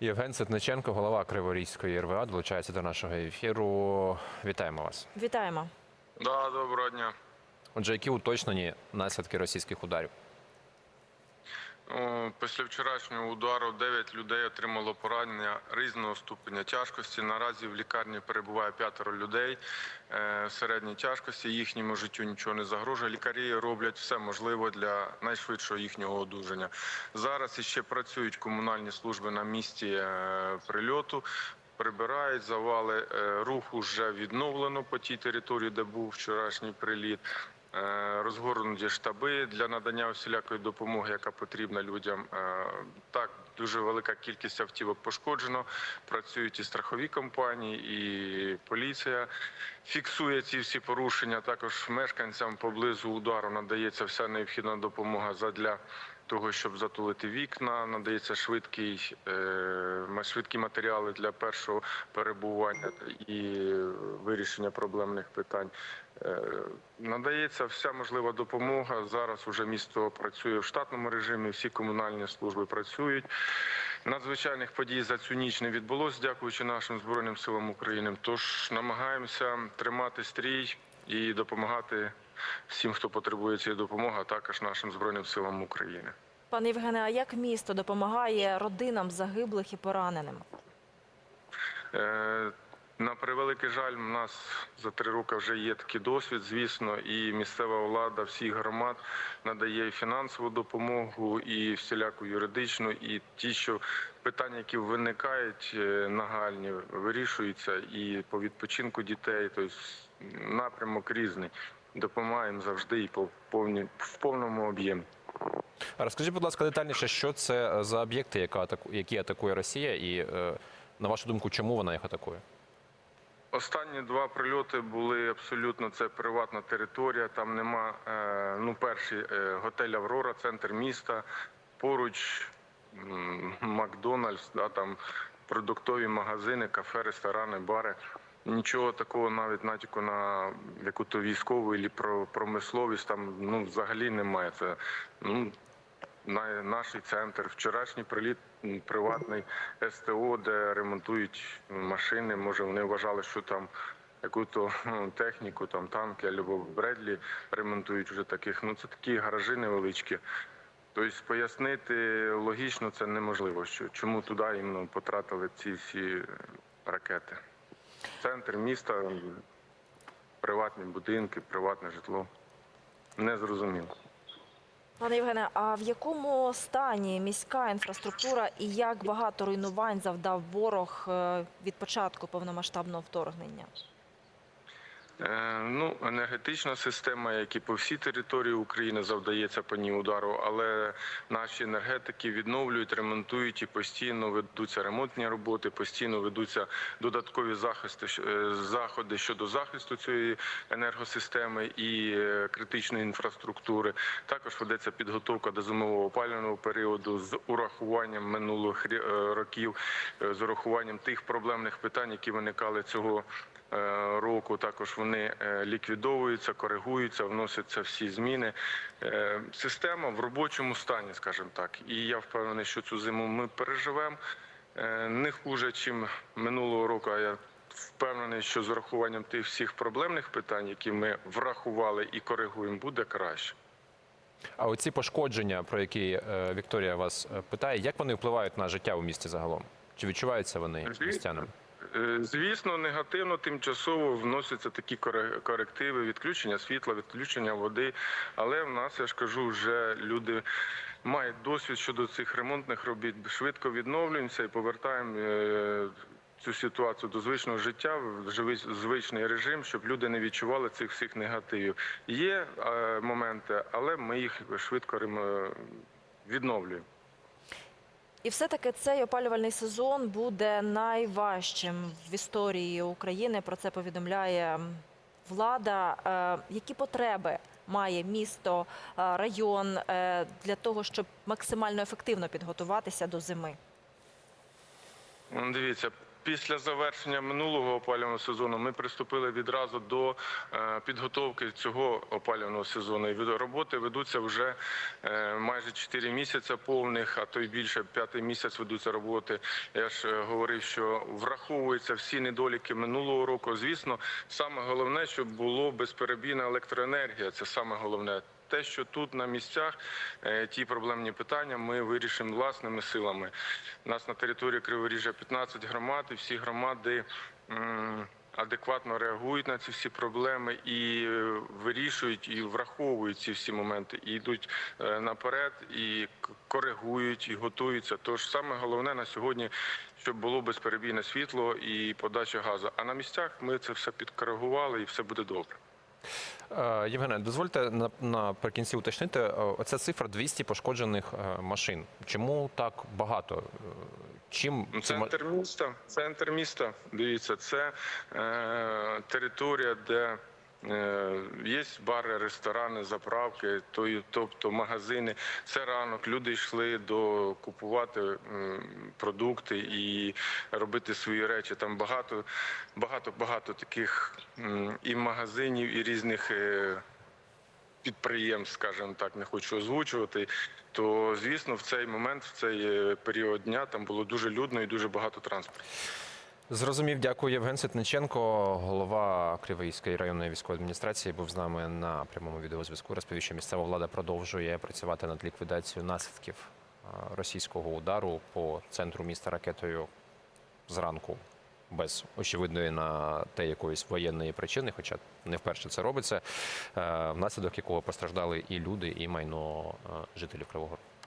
Євген Ситниченко, голова Криворізької РВА, долучається до нашого ефіру. Вітаємо вас. Вітаємо. Да, доброго дня. Отже, які уточнені наслідки російських ударів? Після вчорашнього удару 9 людей отримало поранення різного ступеня тяжкості. Наразі в лікарні перебуває п'ятеро людей е, середньої тяжкості. Їхньому життю нічого не загрожує. Лікарі роблять все можливе для найшвидшого їхнього одужання. Зараз іще працюють комунальні служби на місці е, прильоту. Прибирають завали Е, рух уже відновлено по тій території, де був вчорашній приліт. Е, Розгорнуті штаби для надання усілякої допомоги, яка потрібна людям. Е, Так, дуже велика кількість автівок пошкоджено. Працюють і страхові компанії, і поліція фіксує ці всі порушення. Також мешканцям поблизу удару надається вся необхідна допомога задля того, щоб затулити вікна, надається швидкий, е, швидкі матеріали для першого перебування і вирішення проблемних питань. Е, Надається вся можлива допомога. Зараз уже місто працює в штатному режимі, всі комунальні служби працюють. Надзвичайних подій за цю ніч не відбулося, дякуючи нашим Збройним силам України. Тож намагаємося тримати стрій і допомагати всім, хто потребує цієї допомоги, а також нашим Збройним силам України. Пане Євгене, а як місто допомагає родинам загиблих і пораненим? Е, На превеликий жаль, у нас за три роки вже є такий досвід, звісно, і місцева влада всіх громад надає фінансову допомогу, і всіляку юридичну, і ті, що питання, які виникають е, нагальні, вирішуються і по відпочинку дітей, тобто напрямок різний. Допомагаємо завжди і по повні в повному об'ємі. Розкажіть, будь ласка, детальніше, що це за об'єкти, які атакує Росія, і е, на вашу думку, чому вона їх атакує? Останні два прильоти були абсолютно це приватна територія. Там нема е, ну перший е, готель Аврора, центр міста. Поруч Макдональдс, да, там продуктові магазини, кафе, ресторани, бари. Нічого такого навіть натяку на яку-то військову і про промисловість там ну взагалі немає. Це ну на наш центр. Вчорашній приліт приватний СТО, де ремонтують машини. Може, вони вважали, що там ну, техніку, там танки або Бредлі ремонтують вже таких. Ну це такі гаражі невеличкі. Тобто пояснити логічно це неможливо, що чому туди іменно потратили ці всі ракети. Центр міста, приватні будинки, приватне житло. Незрозуміло. Пане Євгене, а в якому стані міська інфраструктура і як багато руйнувань завдав ворог е, від початку повномасштабного вторгнення? Е, Ну, енергетична система, як і по всій території України, завдається по ній удару, але наші енергетики відновлюють, ремонтують і постійно ведуться ремонтні роботи, постійно ведуться додаткові захисти е, заходи щодо захисту цієї енергосистеми і е, критичної інфраструктури. Також ведеться підготовка до зимового опалювального періоду з урахуванням минулих років, з урахуванням тих проблемних питань, які виникали цього року. Також вони е, ліквідовуються, коригуються, вносяться всі зміни. Е, Система в робочому стані, скажімо так. І я впевнений, що цю зиму ми переживемо е, не хуже, ніж минулого року. А я впевнений, що з урахуванням тих всіх проблемних питань, які ми врахували і коригуємо, буде краще. А оці пошкодження, про які е, Вікторія вас е, питає, як вони впливають на життя у місті загалом? Чи відчуваються вони містянами? Е, Звісно, негативно тимчасово вносяться такі корективи, відключення світла, відключення води. Але в нас, я ж кажу, вже люди мають досвід щодо цих ремонтних робіт. Швидко відновлюємося і повертаємо е, цю ситуацію до звичного життя в звичний режим, щоб люди не відчували цих всіх негативів. Є е, моменти, але ми їх швидко відновлюємо. І все-таки цей опалювальний сезон буде найважчим в історії України. Про це повідомляє влада. Е, Які потреби має місто, е, район е, для того, щоб максимально ефективно підготуватися до зими? Ну, Дивіться, Після завершення минулого опалювального сезону ми приступили відразу до е, підготовки цього опалювального сезону. І роботи ведуться вже е, майже 4 місяці повних, а то й більше п'ятий місяць ведуться роботи. Я ж е, говорив, що враховуються всі недоліки минулого року. Звісно, саме головне, щоб було безперебійна електроенергія. Це саме головне. Те, що тут на місцях е, ті проблемні питання ми вирішимо власними силами. У нас на території Криворіжжя 15 громад, і всі громади адекватно реагують на ці всі проблеми і е, вирішують і враховують ці всі моменти, і йдуть е, наперед, і коригують, і готуються. Тож саме головне на сьогодні, щоб було безперебійне світло і подача газу. А на місцях ми це все підкоригували і все буде добре. Е, Євгене, дозвольте на- наприкінці уточнити. е, Оця цифра 200 пошкоджених е, машин. Чому так багато? Чим Ну, Центр міста, центр міста. Дивіться, це е, територія, де є бари, ресторани, заправки, то, тобто магазини. Це ранок. Люди йшли до купувати продукти і робити свої речі. Там багато, багато, багато таких і магазинів, і різних. Е, підприємств, скажімо так, не хочу озвучувати, то звісно, в цей момент, в цей е, період дня, там було дуже людно і дуже багато транспорту. Зрозумів, дякую. Євген Ситниченко, голова Кривийської районної військової адміністрації, був з нами на прямому відеозв'язку. Розповів, що місцева влада продовжує працювати над ліквідацією наслідків російського удару по центру міста ракетою зранку. Без очевидної на те якоїсь воєнної причини, хоча не вперше це робиться, е, внаслідок якого постраждали і люди, і майно е, жителів Кривого Рогу.